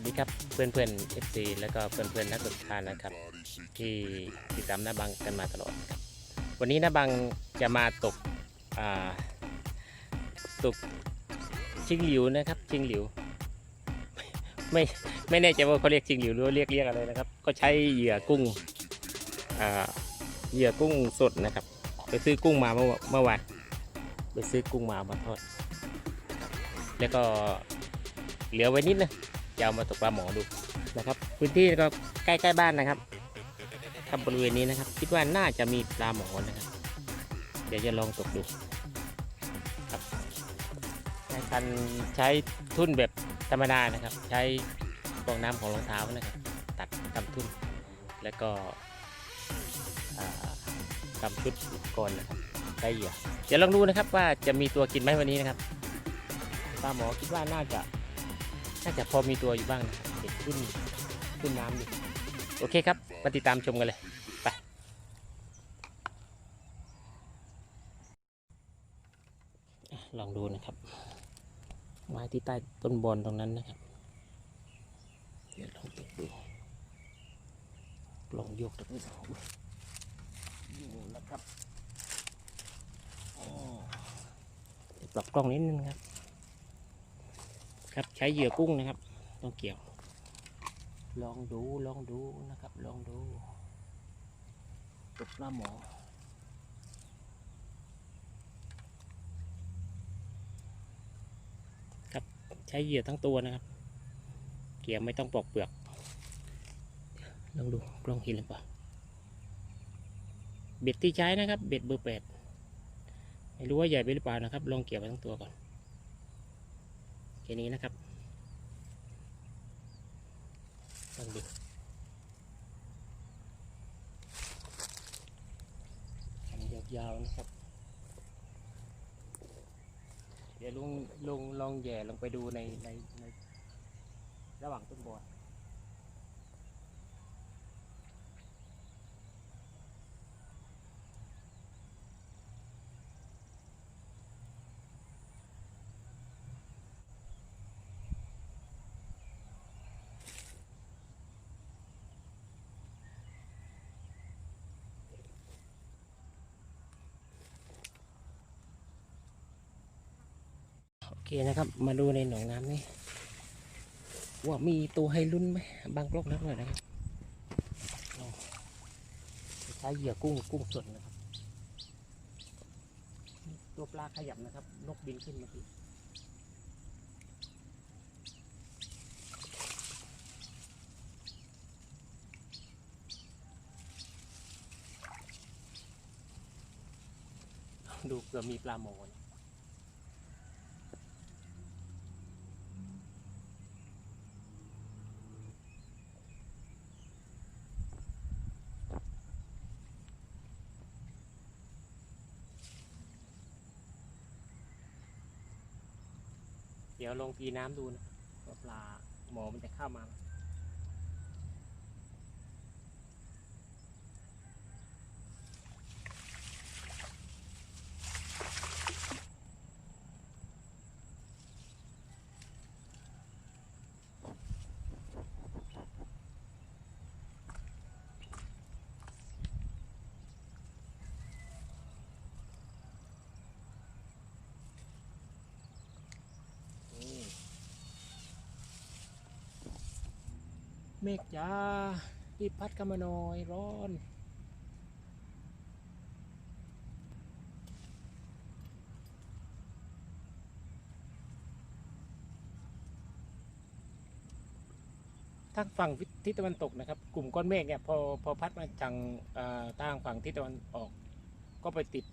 สดีครับเพื่อนเพื่อนเอฟซีแล้วก็เพื่อนเพื่อนนักศึกษานะครับ ที่ติดตามหน้าบังกันมาตลอดครับวันนี้หน้าบังจะมาตกาตกชิงหลิวนะครับชิงหลิว ไม่ไม่แน่ใจว่าเขาเรียกชิงหลิวหรือเรียกเรียกอะไรนะครับ ก็ใช้เหยื่อกุ้งเหยื่อกุ้งสดนะครับ ไปซื้อกุ้งมาเมื่อเมื่อวานไปซื้อกุ้งมามาทอด แล้วก็เหลือไว้นิดนะ จะเอามาตกปลาหมอดูนะครับ พื้นที่ก็ใกล้ๆบ้านนะครับครับบริเวณนี้นะครับ คิดว่าน่าจะมีปลาหมอนะครับ เดี๋ยวจะลองตกดูครับในการใช้ทุ่นแบบธรรมดานะครับ ใช้ฟองน้ำของรองเท้านะครับ ตัดทำทุ่นแล้วก็อ่าทำชุดอุปกรณ์นะครับได้เหยื่อเดี๋ยวลองดูนะครับว่าจะมีตัวกินไหมวันนี้นะครับปลาหมอคิดว่าน่าจะ น่าจะพอมีตัวอยู่บ้างนะเด็กขึ้นขึ้นน้ำอยู่โอเคครับมาติดตามชมกันเลยไปลองดูนะครับไม้ที่ใต้ต้นบอนตรงนั้นนะครับเดี๋ยวลองตกดูลองโยกตรงนี้ดูอยู่แล้วครับเดี๋ยวปรับกล้องนิดนึงครับ ครับใช้เหยื่อกุ้งนะครับ ต้องเกี่ยว ลองดูลองดูนะครับ ลองดูตกปลาหมอครับใช้เหยื่อทั้งตัวนะครับ เกี่ยวไม่ต้องปอกเปลือก ลองดูกล้องเห็นหรือเปล่าเบ็ดที่ใช้นะครับ เบ็ดเบอร์แปดไม่รู้ว่าใหญ่ไปหรือเปล่านะครับ ลองเกี่ยวไปทั้งตัวก่อน แค่นี้นะครับลองดูทำยาวๆนะครับ เดี๋ยวลุงลุงลองแย่ลงไปดูในในในระหว่างต้นบอน เคนะครับมาดูในหนองน้ำนี่ว่ามีตัวให้ลุ้นไหมบางกล้องนักหน่อยนะครับใช้เหยื่อกุ้งกุ้งสดนะครับ ตัวปลาขยับนะครับ นกบินขึ้นมื่อกี้ดูเผื่อมีปลาหมอน เดี๋ยวลงตีน้ำดูนะว่าปลาหมอมันจะเข้ามาไหมนี่ เมฆจ้ารีบพัดเข้ามาหน่อยร้อนทางฝั่งทิศตะวันตกนะครับ กลุ่มก้อนเมฆเนี่ยพอพอพัดมาจังอ่อทางฝั่งทิศตะวันออก ก็ไปติด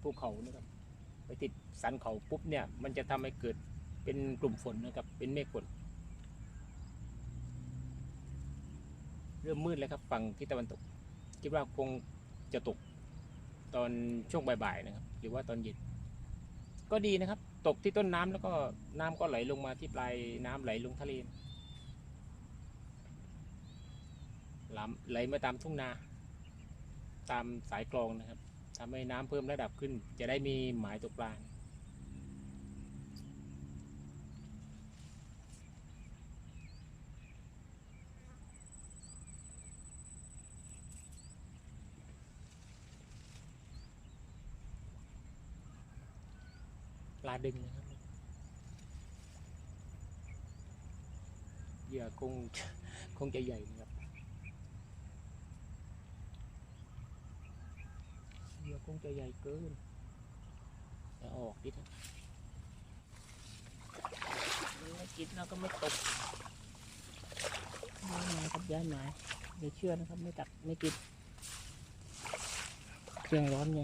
ภูเขานะครับไปติดสันเขาปุ๊บเนี่ยมันจะทำให้เกิดเป็นกลุ่มฝนนะครับเป็นเมฆฝน ริ่มมืดแล้วครับฝั่งทิศตะวันตก คิดว่าคงจะตกตอนช่วงบ่ายๆนะครับ หรือว่าตอนเย็นก็ดีนะครับ ตกที่ต้นน้ำแล้วก็น้ำก็ไหลลงมาที่ปลายน้ำไหลลงทะเลไหลไหลมาตามทุ่งนา ตามสายกรองนะครับทำให้น้ำเพิ่มระดับขึ้น จะได้มีหมายตกปลา ดึงนะครับเหยื่อคงคงจะใหญ่นะครับเหยื่อคงจะใหญ่เกินจะออกดิท่านมันไม่กินแล้วก็ไม่ตกย้ายไม้ครับย้ายไม้เดี๋ยวเชื่อนะครับ ไม่ตัดไม่กินเครื่องร้อนไง